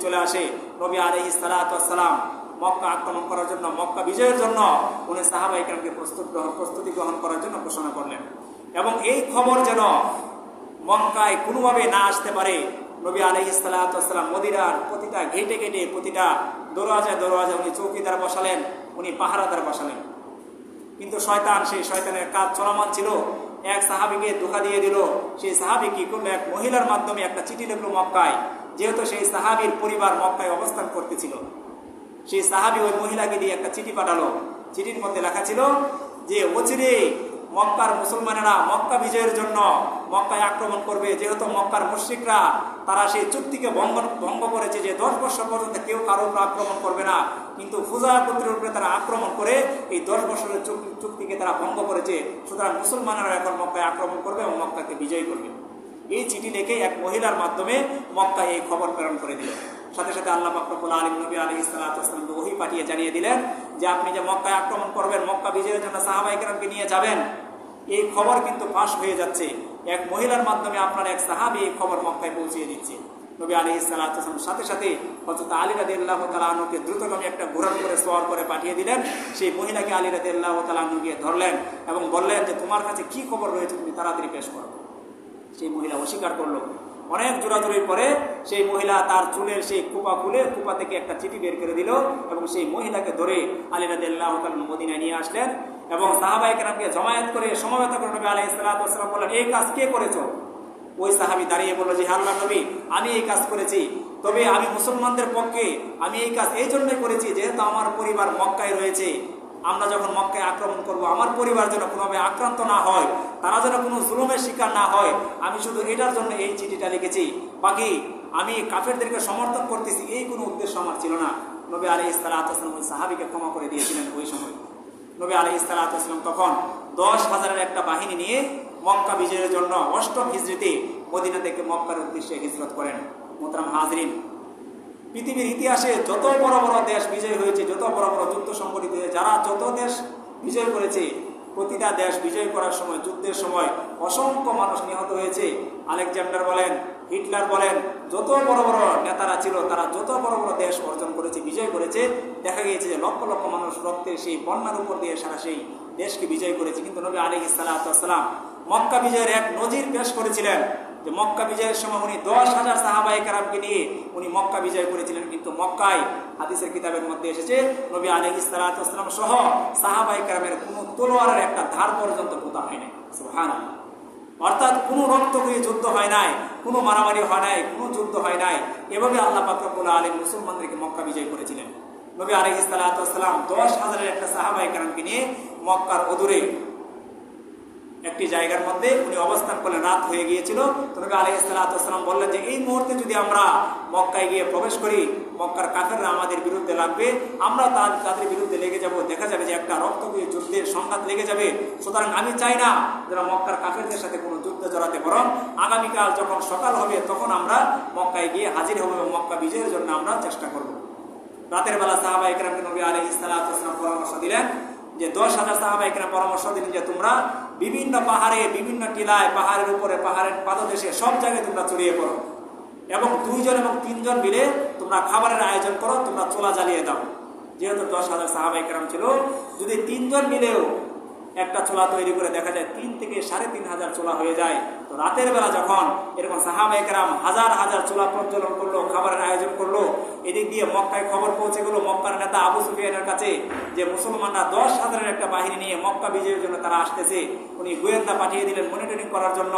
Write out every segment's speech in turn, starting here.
চলে আসে। নবী আলহি সালাতাম মক্কা আক্রমণ করার জন্য, মক্কা বিজয়ের জন্য উনি সাহাবাইকারকে প্রস্তুত গ্রহণ, প্রস্তুতি গ্রহণ করার জন্য ঘোষণা করলেন। এবং এই খবর যেন মক্কায় কোনোভাবে না আসতে পারে, নবী আলহি সালাতাম মদিরার প্রতিটা ঘেটে ঘেটে, প্রতিটা দরওয়াজায় দরওয়াজা উনি চৌকিদার বসালেন, উনি পাহারাদার বসালেন। কিন্তু শয়তান, সেই শয়তানের কাজ চলমান ছিল। এক সাহাবিকে ধোকা দিয়ে দিল। সেই সাহাবি কি করল? এক মহিলার মাধ্যমে একটা চিঠি লিখলো মক্কায়। যেহেতু সেই সাহাবির পরিবার মক্কায় অবস্থান করতেছিল, সেই সাহাবি ওই মহিলাকে দিয়ে একটা চিঠি পাঠালো। চিঠির মধ্যে লেখা ছিল যে, অচিরে মক্কার মুসলমানেরা মক্কা বিজয়ের জন্য মক্কায় আক্রমণ করবে। যেহেতু মক্কার মুশ্রিকরা, তারা সেই চুক্তিকে ভঙ্গ ভঙ্গ করেছে যে, দশ বছর পর্যন্ত কেউ কারোর উপর আক্রমণ করবে না। কিন্তু ফুজা পুত্রের উপরে তারা আক্রমণ করে এই দশ বছরের চুক্তিকে তারা ভঙ্গ করেছে। সুতরাং মুসলমানেরা এখন মক্কায় আক্রমণ করবে এবং মক্কাকে বিজয় করবে। এই চিঠি লিখে এক মহিলার মাধ্যমে মক্কা এই খবর প্রেরণ করে দিল সাথে সাথে আল্লাহ পাকরুল আলিম নবী আলী ইসলাতামকে ওহি পাঠিয়ে জানিয়ে দিলেন যে আপনি যে মক্কায় আক্রমণ করবেন, মক্কা বিজয়ের জন্য সাহাবাইকেরামকে নিয়ে যাবেন, এই খবর কিন্তু ফাঁস হয়ে যাচ্ছে। এক মহিলার মাধ্যমে আপনার এক সাহাবি এই খবর মক্কায় পৌঁছিয়ে দিচ্ছে। নবী আলী ইসলাতাম সাথে সাথে হজরত আলী রাদি আল্লাহ তালাহনুকে দ্রুতগামী একটা ঘোরার করে সোয়ার করে পাঠিয়ে দিলেন। সেই মহিলাকে আলী রাদি আল্লাহ তালাহনু গিয়ে ধরলেন এবং বললেন যে, তোমার কাছে কি খবর রয়েছে? তুমি তাড়াতাড়ি পেশ করো। সেই মহিলা অস্বীকার করল। অনেক জোরাজোরির পরে সেই মহিলা তার চুলের সেই কুপা খুলে কুপা থেকে একটা চিঠি বের করে দিল এবং সেই মহিলাকে ধরে আলী রাদিল্লাহ মদিনায় নিয়ে আসলেন এবং সাহাবাই কেরামকে জমায়েত করে সমবেত করে নবী আলাই ইসলাতাম বললেন, এই কাজ কে করেছ? ওই সাহাবি দাঁড়িয়ে বলল যে আল্লাহ নবী, আমি এই কাজ করেছি। তবে আমি মুসলমানদের পক্ষে আমি এই কাজ এই জন্যই করেছি যেহেতু আমার পরিবার মক্কায় রয়েছে। আমরা যখন মক্কায় আক্রমণ করব, আমার পরিবার যেন কোনোভাবে আক্রান্ত না হয় তারা যেন কোনো জুলুমের শিকার না হয়, আমি শুধু এটার জন্য এই চিঠিটা লিখেছি। বাকি, আমি কাফেরদেরকে সমর্থন করতেছি, এই কোনো উদ্দেশ্য আমার ছিল না। নবী আলী ইস্তালাতাম ওই সাহাবিকে ক্ষমা করে দিয়েছিলেন ওই সময়। নবী আলী ইস্তালাতাম তখন দশ হাজারের একটা বাহিনী নিয়ে মক্কা বিজয়ের জন্য অষ্টম হিজড়িতে মদিনা থেকে মক্কার উদ্দেশ্যে হিজরত করেন। মোতরাম হাজরিন, পৃথিবীর ইতিহাসে যত বড় বড় দেশ বিজয় হয়েছে, যত বড় বড় যুদ্ধ সংগঠিত যারা যত দেশ বিজয় করেছে প্রতিটা দেশ বিজয় করার সময়, যুদ্ধের সময় অসংখ্য মানুষ নিহত হয়েছে। আলেকজান্ডার বলেন, হিটলার বলেন, যত বড় বড় নেতারা ছিল, তারা যত বড় বড় দেশ অর্জন করেছে, বিজয় করেছে। দেখা গিয়েছে যে লক্ষ লক্ষ মানুষ রক্তের সেই বন্যার উপর দিয়ে সারা সেই দেশকে বিজয় করেছে। কিন্তু নবী আলী ইসালাতাম মক্কা বিজয়ের এক নজির পেশ করেছিলেন যে মক্কা বিজয়ের সময় উনি দশ হাজার সাহাবাই কারামকে নিয়ে উনি মক্কা বিজয় করেছিলেন। কিন্তু মক্কায় হাদিসের কিতাবের মধ্যে এসেছে, নবী আলী ইসলাতাম সহ সাহাবাই কারামের কোনো তলোয়ারের একটা ধার পর্যন্ত পোতা হয় নাই। অর্থাৎ কোনো রক্ত হয়ে যুদ্ধ হয় নাই, কোনো মারামারি হয় নাই, কোনো যুদ্ধ হয় নাই। এভাবে আল্লাহ পাকরুল আলী মুসলমানদেরকে মক্কা বিজয় করেছিলেন। নবী আলী ইসলাতাম দশ হাজারের একটা সাহাবাই কারামকে নিয়ে মক্কার অদূরে একটি জায়গার মধ্যে উনি অবস্থান করলেন, রাত হয়ে গিয়েছিল। তবে আলাই ইসলাতাম বললেন যে, এই মুহূর্তে যদি আমরা মক্কায় গিয়ে প্রবেশ করি, মক্কার কাফেররা আমাদের বিরুদ্ধে লাগবে, আমরা তার, তাদের বিরুদ্ধে লেগে যাব। দেখা যাবে যে একটা রক্তবীয় যুদ্ধের সংঘাত লেগে যাবে। সুতরাং আমি চাই না যারা মক্কার কাফেরদের সাথে কোনো যুদ্ধ জড়াতে বরং আগামীকাল যখন সকাল হবে, তখন আমরা মক্কায় গিয়ে হাজির হব এবং মক্কা বিজয়ের জন্য আমরা চেষ্টা করব। রাতের বেলা সাহাবা ইকরামকে নবী আলহ ইসলাতাম পরামর্শ দিলেন যে দশ হাজার সাহাবা ইকরাম পরামর্শ দিলেন যে তোমরা বিভিন্ন পাহাড়ে, বিভিন্ন টিলায়, পাহাড়ের উপরে, পাহাড়ের পাদদেশে, সব জায়গায় তোমরা চড়িয়ে পড়ো। এবং দুইজন এবং তিনজন মিলে তোমরা খাবারের আয়োজন করো, তোমরা চোলা জ্বালিয়ে দাও। যেহেতু দশ হাজার সাহাবাহিকরাম ছিল, যদি তিনজন মিলেও একটা চোলা তৈরি করে দেখা যায় তিন থেকে সাড়ে তিন হাজার চোলা হয়ে যায়। তো রাতের বেলা যখন এরকম সাহাবা একরাম হাজার হাজার চোলা প্রজ্বলন করল, খাবারের আয়োজন করল, এদিক দিয়ে মক্কায় খবর পৌঁছে গেলো মক্কার নেতা আবু সুফিয়ানের কাছে যে মুসলমানরা দশ হাজারের একটা বাহিনী নিয়ে মক্কা বিজয়ের জন্য তারা আসতেছে। উনি গোয়েন্দা পাঠিয়ে দিলেন মনিটরিং করার জন্য।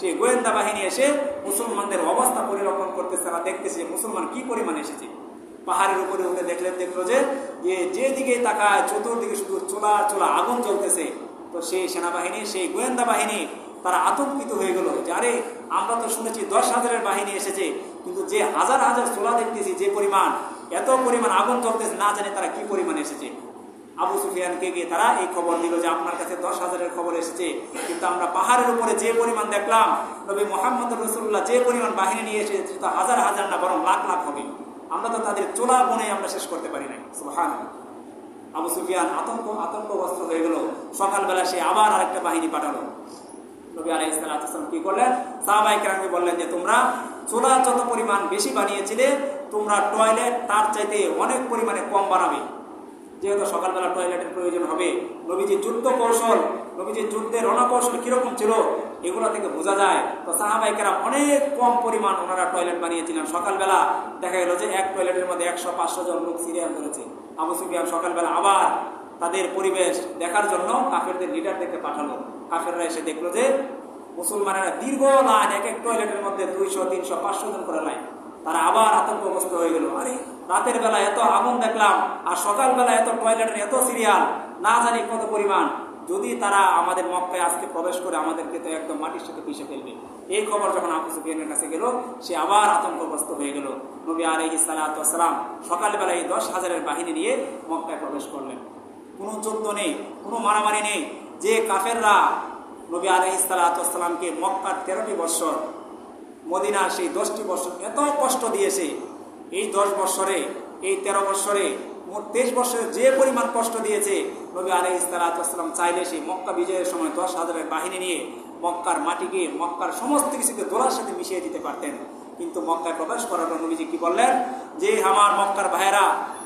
সেই গোয়েন্দা বাহিনী এসে মুসলমানদের অবস্থা পরিলক্ষণ করতেছে। তারা দেখতেছে মুসলমান কি পরিমাণ এসেছে। পাহাড়ের উপরে উঠে দেখলেন, দেখল যে যেদিকে তাকায়, চতুর্দিকে শুধু চোলা চোলা আগুন জ্বলতেছে। তো সেই সেনাবাহিনী, সেই গোয়েন্দা বাহিনী তারা আতঙ্কিত হয়ে গেল যে, আরে, আমরা তো শুনেছি দশ হাজারের বাহিনী এসেছে, কিন্তু যে হাজার হাজার চোলা দেখতেছি, যে পরিমাণ, এত পরিমাণ আগুন জ্বলতেছে না জানে তারা কি পরিমাণ এসেছে। আবু সুফিয়ানকে গিয়ে তারা এই খবর দিল যে, আপনার কাছে দশ হাজারের খবর এসেছে, কিন্তু আমরা পাহাড়ের উপরে যে পরিমাণ দেখলাম, নবী মোহাম্মদ রসুল্লাহ যে পরিমাণ বাহিনী নিয়ে এসেছে, তা হাজার হাজার না, বরং লাখ লাখ হবে। আমরা তো তাদের চোলা বনে আমরা শেষ করতে পারি নাই। সুবহান আবু সুফিয়ান আতঙ্ক, আতঙ্কগ্রস্ত হয়ে গেল। সকালবেলা সে আবার আরেকটা বাহিনী পাঠালো। নবী আলাই ইসলাম কি করলেন? সাহাবাই কেরামকে বললেন যে, তোমরা চুলা যত পরিমাণ বেশি বানিয়েছিলে, তোমরা টয়লেট তার চাইতে অনেক পরিমাণে কম বানাবে। যেহেতু সকালবেলা টয়লেটের প্রয়োজন হবে। নবীজির যুদ্ধ কৌশল, নবীজির যুদ্ধের রণকৌশল কীরকম ছিল? এগুলো থেকে বোঝা যায়। তো সাহাবাইকেরা অনেক কম পরিমাণ ওনারা টয়লেট বানিয়েছিলেন। সকালবেলা দেখা গেল যে এক টয়লেটের মধ্যে একশো পাঁচশো জন লোক সিরিয়াল ধরেছে। আবু সুফিয়ান সকালবেলা আবার তাদের পরিবেশ দেখার জন্য কাফেরদের লিডারদেরকে পাঠালো। কাফেররা এসে দেখল যে মুসলমানেরা দীর্ঘ লাইন এক এক টয়লেটের মধ্যে দুইশো, তিনশো, পাঁচশো জন করে লাইন। তারা আবার আতঙ্কগ্রস্ত হয়ে গেল। আরে, রাতের বেলা এত আগুন দেখলাম, আর সকালবেলা এত টয়লেটের এত সিরিয়াল, না জানি কত পরিমাণ। যদি তারা আমাদের মক্কায় আজকে প্রবেশ করে আমাদেরকে তো একদম মাটির সাথে পিষে ফেলবে। এই খবর যখন আবু সুফিয়ানের কাছে গেল, সে আবার আতঙ্কগ্রস্ত হয়ে গেল। নবী আলহি সালাতাম সকালবেলা এই দশ হাজারের বাহিনী নিয়ে মক্কায় প্রবেশ করলেন। কোনো যুদ্ধ নেই, কোনো মারামারি নেই। যে কাফেররা নবী আলহি সালাতামকে মক্কার তেরোটি বৎসর মদিনার সেই দশটি বৎসর এত কষ্ট দিয়েছে এই দশ বৎসরে, এই তেরো বৎসরে, মোট তেইশ বৎসরে যে পরিমাণ কষ্ট দিয়েছে নবী আলহ ইস্তালাতাম চাইলে সেই মক্কা বিজয়ের সময় দশ হাজারের বাহিনী নিয়ে মক্কার মাটিকে মক্কার সমস্ত কিছুকে দোলার সাথে মিশিয়ে দিতে পারতেন। কিন্তু মক্কায় প্রবেশ করার পর নবীজি কি বললেন? যে আমার মক্কার ভাইয়েরা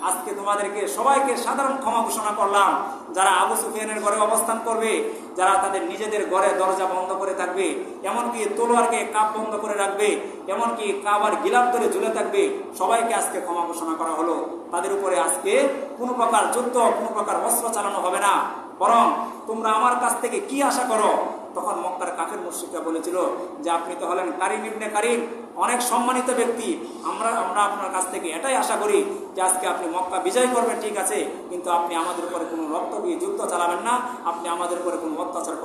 আজকে তোমাদেরকে সবাইকে সাধারণ ক্ষমা ঘোষণা করলাম। যারা আবু সুফিয়ানের ঘরে অবস্থান করবে, যারা তাদের নিজেদের ঘরে দরজা বন্ধ করে থাকবে, এমনকি তলোয়ারকে কাপ বন্ধ করে রাখবে, এমনকি কাবার গিলাপ ধরে ঝুলে থাকবে, সবাইকে আজকে ক্ষমা ঘোষণা করা হলো। তাদের উপরে আজকে কোনো প্রকার যুদ্ধ, কোনো প্রকার অস্ত্র চালানো হবে না। বরং তোমরা আমার কাছ থেকে কি আশা করো? তখন মক্কার কাফের মুর্শিদরা বলেছিল যে আপনি তো হলেন কারিম ইবনে কারিম, অনেক সম্মানিত ব্যক্তি। আমরা আমরা আপনার কাছ থেকে এটাই আশা করি যে আজকে আপনি মক্কা বিজয় করবেন, ঠিক আছে, কিন্তু আপনি আমাদের উপরে কোনো রক্ত দিয়ে যুদ্ধ চালাবেন না, আপনি আমাদের উপরে কোনো অত্যাচার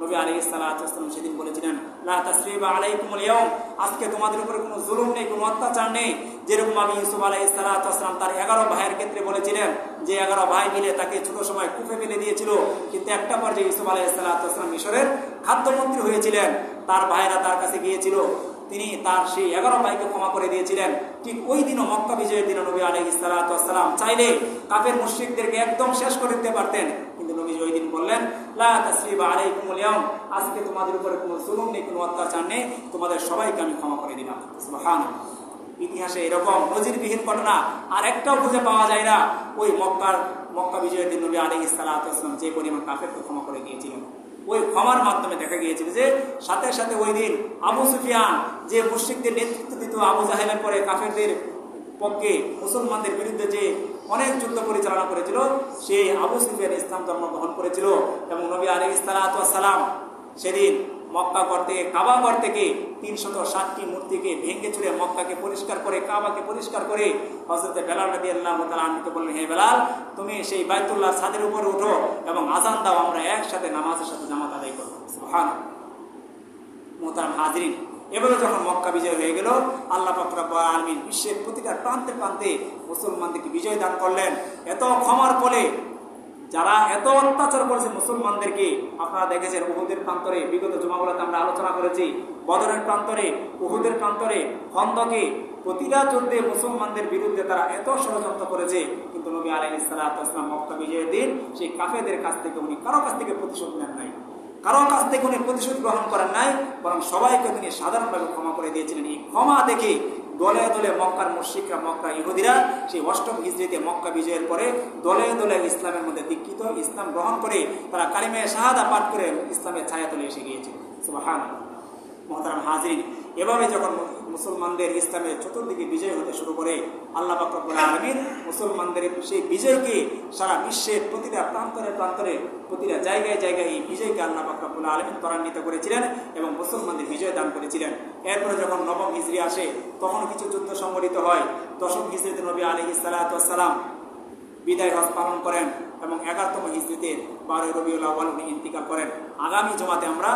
নবী আলী ইসালাম সেদিন বলেছিলেন, লা তাসরিবা আলাইকুমুল ইয়াউম। আজকে তোমাদের উপরে কোনো জুলুম নেই, কোনো অত্যাচার নেই। যেরকম আমি ইউসুফ আলাই ইসালাম তার এগারো ভাইয়ের ক্ষেত্রে বলেছিলেন, যে এগারো ভাই মিলে তাকে ছোট সময় কুপে ফেলে দিয়েছিল, কিন্তু একটা পর্যায়ে ইউসুফ আলাই ইসালাম মিশরের খাদ্যমন্ত্রী হয়েছিলেন। তার ভাইরা তার কাছে গিয়েছিল, তিনি তার সেই এগারো ভাইকে ক্ষমা করে দিয়েছিলেন। ঠিক ওই দিনও মক্কা বিজয়ের দিন নবী আলহ ইসালাম চাইলে কাফের মুশ্রিকদেরকে একদম শেষ করে দিতে পারতেন। কিন্তু নবীজি ওই দিন বললেন আজকে তোমাদের উপরে কোনো জুলুম নেই, কোনো অত্যাচার নেই। তোমাদের সবাইকে আমি ক্ষমা করে দিলাম। সুবহানাল্লাহ। ইতিহাসে এরকম নজিরবিহীন ঘটনা আর একটাও খুঁজে পাওয়া যায় না। ওই মক্কার, মক্কা বিজয়ের দিন নবী আলী ইসালাতাম যে পরিমাণ কাফেরকে ক্ষমা করে দিয়েছিলেন ওই ক্ষমার মাধ্যমে দেখা গিয়েছিল যে সাথে সাথে ওই দিন আবু সুফিয়ান যে মুশ্রিকদের নেতৃত্ব দিত আবু জাহেলের পরে কাফেরদের পক্ষে মুসলমানদের বিরুদ্ধে যে অনেক যুদ্ধ পরিচালনা করেছিল, সেই আবু সুফিয়ান ইসলাম ধর্ম গ্রহণ করেছিল এবং নবী আলী ইসালাতাম সেদিন মক্কা ঘর থেকে, কাবা ঘর থেকে তিনশত ষাটটি মূর্তিকে ভেঙে চুরে মক্কাকে পরিষ্কার করে, কাবাকে পরিষ্কার করে হজরতে বেলাল রাদি আল্লাহ তালকে বললেন, হে বেলাল, তুমি সেই বাইতুল্লাহ ছাদের উপরে উঠো এবং আজান দাও, আমরা একসাথে নামাজের সাথে জামাত আদায় করব। হান মোতারাম হাজরিন এভাবে যখন মক্কা বিজয় হয়ে গেল, আল্লাহ পাকরাব্বা আলমিন বিশ্বের প্রতিটা প্রান্তে প্রান্তে মুসলমানদেরকে বিজয় দান করলেন। এত ক্ষমার ফলে যারা এত অত্যাচার করেছে মুসলমানদেরকে, আপনারা দেখেছেন উহুদের প্রান্তরে বিগত জমাগুলোতে আমরা আলোচনা করেছি, বদরের প্রান্তরে, উহুদের প্রান্তরে, খন্দকে, প্রতিটা যুদ্ধে মুসলমানদের বিরুদ্ধে তারা এত ষড়যন্ত্র করেছে, কিন্তু নবী ইসলাম মক্কা বিজয়ের দিন সেই কাফেদের কাছ থেকে, উনি কারও কাছ থেকে প্রতিশোধ নেন নাই। কারও কাছ থেকে উনি প্রতিশোধ গ্রহণ করেন নাই, বরং সবাইকে তিনি সাধারণভাবে ক্ষমা করে দিয়েছিলেন। এই ক্ষমা দেখে দলে দলে মক্কার মুর্শিকরা মক্কা ইহুদিরা সেই অষ্টম হিজড়িতে মক্কা বিজয়ের পরে দলে দলে ইসলামের মধ্যে দীক্ষিত, ইসলাম গ্রহণ করে তারা কালিমে শাহাদা পাঠ করে ইসলামের ছায়া তুলে এসে গিয়েছে সুবাহান মহতারাম হাজির এভাবে যখন মুসলমানদের ইসলামের চতুর্দিকে বিজয় হতে শুরু করে আল্লাহ বাকরুল আলমিন মুসলমানদের সেই বিজয়কে সারা বিশ্বের প্রতিটা প্রান্তরে প্রান্তরে, প্রতিটা জায়গায় জায়গায় এই বিজয়কে আল্লাহ বাকরুল আলমিন ত্বরান্বিত করেছিলেন এবং মুসলমানদের বিজয় দান করেছিলেন। এরপরে যখন নবম হিজড়ি আসে তখন কিছু যুদ্ধ সংগঠিত হয়। দশম হিজড়িতে নবী আলহ সালাম বিদায় হজ পালন করেন এবং এগারোতম হিজড়িতে বারোই রবিউল আউ্বাল উনি ইন্তিকাল করেন। আগামী জমাতে আমরা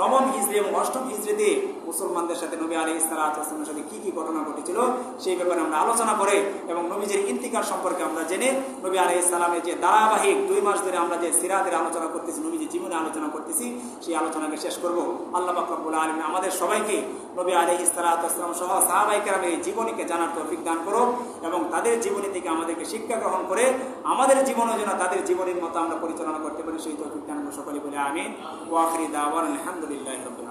নবম হিজড়ি এবং অষ্টম হিজড়িতে মুসলমানদের সাথে নবী আলী ইসলামের সাথে কি কি ঘটনা ঘটেছিল সেই ব্যাপারে আমরা আলোচনা করে এবং নবীজের ইন্তিকার সম্পর্কে আমরা জেনে নবী আলী ইসলামের যে ধারাবাহিক দুই মাস ধরে আমরা যে সিরাতের আলোচনা করতেছি, নবীজির জীবনে আলোচনা করতেছি, সেই আলোচনাকে শেষ করব। আল্লাহ বাকরবুল আলম আমাদের সবাইকে নবী আলী ইসলাম সহ সাহাবাইকার এই জীবনীকে জানার তৌফিক দান করো এবং তাদের জীবনী থেকে আমাদেরকে শিক্ষা গ্রহণ করে আমাদের জীবনও যেন তাদের জীবনের মতো আমরা পরিচালনা করতে পারি সেই তৌফিক দান সকলে বলে আমিন। ওয়াখরি দাওয়ান আলহামদুলিল্লাহ রবিল